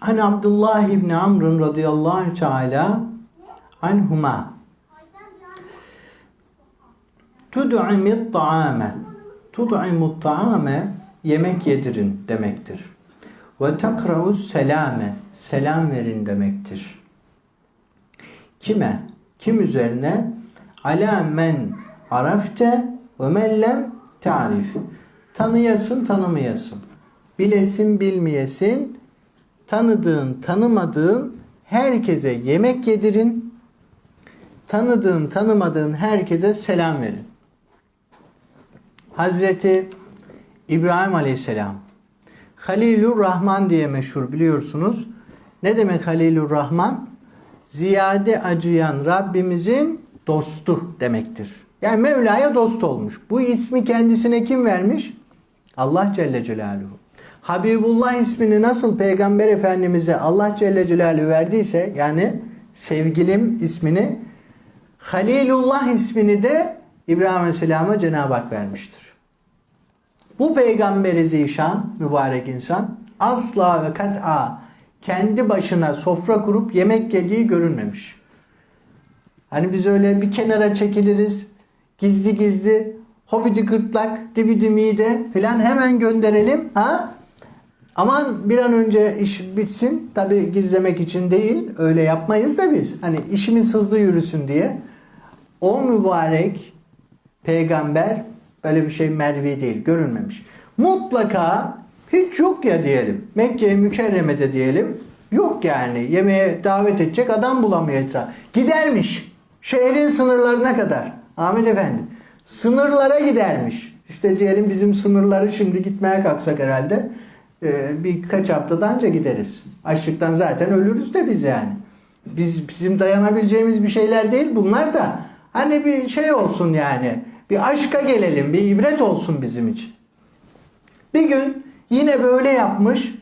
An Abdullah ibn Amr radıyallahu teala anhuma Tud'imit ta'ame Tud'imut ta'ame yemek yedirin demektir. Ve takra'us selame selam verin demektir. Kime? Kim üzerine? Ala men arafte ve men lem tarif. Tanıyasın, tanımayasın. Bilesin, bilmeyesin. Tanıdığın, tanımadığın herkese yemek yedirin. Tanıdığın, tanımadığın herkese selam verin. Hazreti İbrahim Aleyhisselam Halilur Rahman diye meşhur biliyorsunuz. Ne demek Halilur Rahman? Ziyade acıyan Rabbimizin dostu demektir. Yani Mevla'ya dost olmuş. Bu ismi kendisine kim vermiş? Allah Celle Celaluhu. Habibullah ismini nasıl Peygamber Efendimiz'e Allah Celle Celaluhu verdiyse yani sevgilim ismini Halilullah ismini de İbrahim Aleyhisselam'a Cenab-ı Hak vermiştir. Bu peygamberi zişan, mübarek insan asla ve kat'a kendi başına sofra kurup yemek yediği görünmemiş. Hani biz öyle bir kenara çekiliriz, gizli gizli, hobidi gırtlak, dibidi mide filan hemen gönderelim. Ha? Aman bir an önce iş bitsin. Tabi gizlemek için değil, öyle yapmayız da biz. Hani işimiz hızlı yürüsün diye. O mübarek peygamber Böyle bir şey mervi değil, görünmemiş. Mutlaka hiç yok ya diyelim. Mekke mükerremede diyelim. Yok yani yemeğe davet edecek adam bulamıyor etraf. Gidermiş. Şehrin sınırlarına kadar. Ahmet Efendi. Sınırlara gidermiş. İşte diyelim bizim sınırları şimdi gitmeye kalksak herhalde e, birkaç haftadan önce gideriz. Açlıktan zaten ölürüz de biz yani. Biz bizim dayanabileceğimiz bir şeyler değil bunlar da. Hani bir şey olsun yani. Bir aşka gelelim, bir ibret olsun bizim için. Bir gün yine böyle yapmış.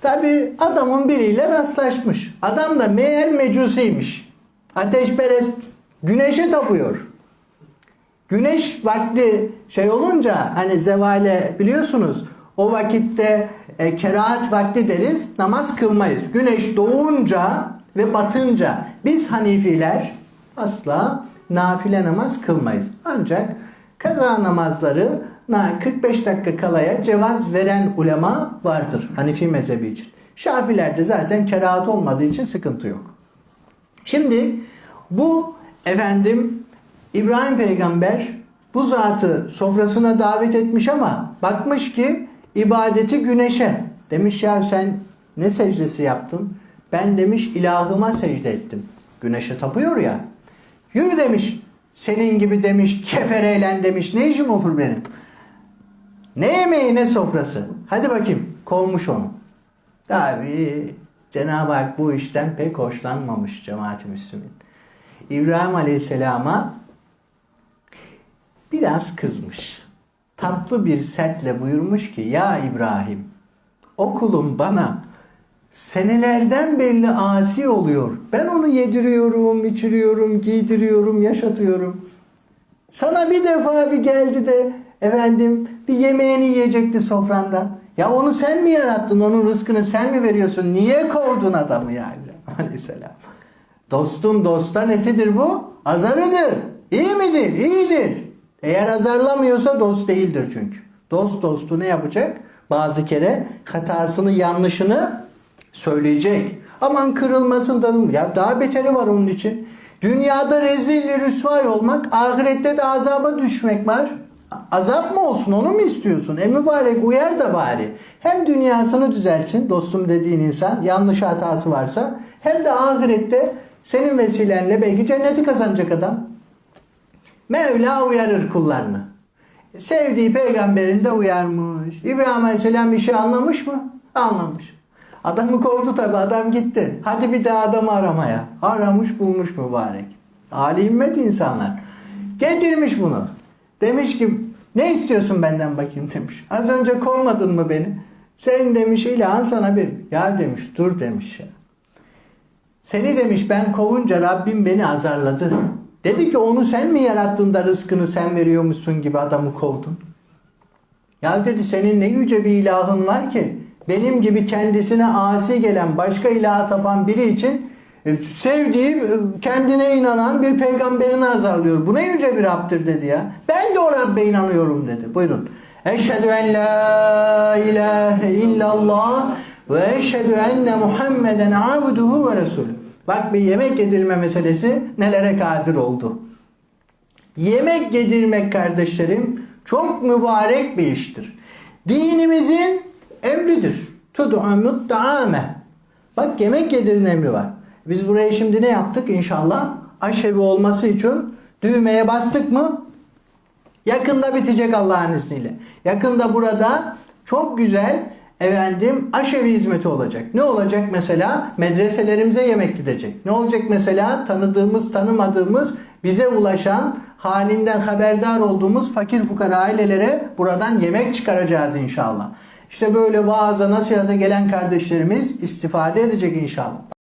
Tabi adamın biriyle rastlaşmış. Adam da meğer mecusiymiş. Ateşperest. Güneşe tapıyor. Güneş vakti şey olunca hani zevale biliyorsunuz o vakitte e, kerahat vakti deriz namaz kılmayız. Güneş doğunca ve batınca biz Hanifiler asla nafile namaz kılmayız. Ancak kaza namazları 45 dakika kalaya cevaz veren ulema vardır Hanifi mezhebi için. Şafilerde zaten kerahat olmadığı için sıkıntı yok. Şimdi bu efendim İbrahim peygamber bu zatı sofrasına davet etmiş ama bakmış ki ibadeti güneşe. Demiş ya sen ne secdesi yaptın? Ben demiş ilahıma secde ettim. Güneşe tapıyor ya. Yürü demiş senin gibi demiş kefereyle demiş ne işim olur benim? Ne yemeği ne sofrası? Hadi bakayım kovmuş onu. Tabi Cenab-ı Hak bu işten pek hoşlanmamış cemaat-i Müslümin. İbrahim Aleyhisselam'a biraz kızmış. Tatlı bir sertle buyurmuş ki ya İbrahim okulum bana senelerden beri asi oluyor. Ben onu yediriyorum, içiriyorum, giydiriyorum, yaşatıyorum. Sana bir defa bir geldi de efendim bir yemeğini yiyecekti sofrandan. Ya onu sen mi yarattın? Onun rızkını sen mi veriyorsun? Niye kovdun adamı ya İbrahim Aleyhisselam? Dostun dosta nesidir bu? Azarıdır. İyi midir? İyidir. Eğer azarlamıyorsa dost değildir çünkü. Dost dostu ne yapacak? Bazı kere hatasını, yanlışını söyleyecek. Aman kırılmasın da ya daha beteri var onun için. Dünyada rezilli rüsvay olmak, ahirette de azaba düşmek var. Azap mı olsun onu mu istiyorsun? E mübarek uyar da bari. Hem dünyasını düzelsin dostum dediğin insan yanlış hatası varsa hem de ahirette senin vesilenle belki cenneti kazanacak adam. Mevla uyarır kullarını. Sevdiği peygamberin de uyarmış. İbrahim Aleyhisselam bir şey anlamış mı? Anlamış. Adamı kovdu tabi adam gitti. Hadi bir daha adamı aramaya. Aramış bulmuş mübarek. Ali himmet insanlar. Getirmiş bunu. Demiş ki ne istiyorsun benden bakayım demiş. Az önce kovmadın mı beni? Sen demiş ilahın sana bir. Ya demiş dur demiş ya. Seni demiş ben kovunca Rabbim beni azarladı. Dedi ki onu sen mi yarattın da rızkını sen veriyormuşsun gibi adamı kovdun. Ya dedi senin ne yüce bir ilahın var ki benim gibi kendisine asi gelen başka ilaha tapan biri için e, sevdiği, e, kendine inanan bir peygamberini azarlıyor. Bu ne yüce bir Rab'dir dedi ya. Ben de o Rabbe inanıyorum dedi. Buyurun. Eşhedü en la ilahe illallah ve eşhedü enne Muhammeden abduhu ve resulü. Bak bir yemek yedirme meselesi nelere kadir oldu. Yemek yedirmek kardeşlerim çok mübarek bir iştir. Dinimizin emridir. Tud'amut ta'ame. Bak yemek yedirin emri var. Biz buraya şimdi ne yaptık inşallah? Aşevi olması için düğmeye bastık mı? Yakında bitecek Allah'ın izniyle. Yakında burada çok güzel efendim aşevi hizmeti olacak. Ne olacak mesela? Medreselerimize yemek gidecek. Ne olacak mesela? Tanıdığımız, tanımadığımız, bize ulaşan, halinden haberdar olduğumuz fakir fukara ailelere buradan yemek çıkaracağız inşallah. İşte böyle vaaza, nasihata gelen kardeşlerimiz istifade edecek inşallah.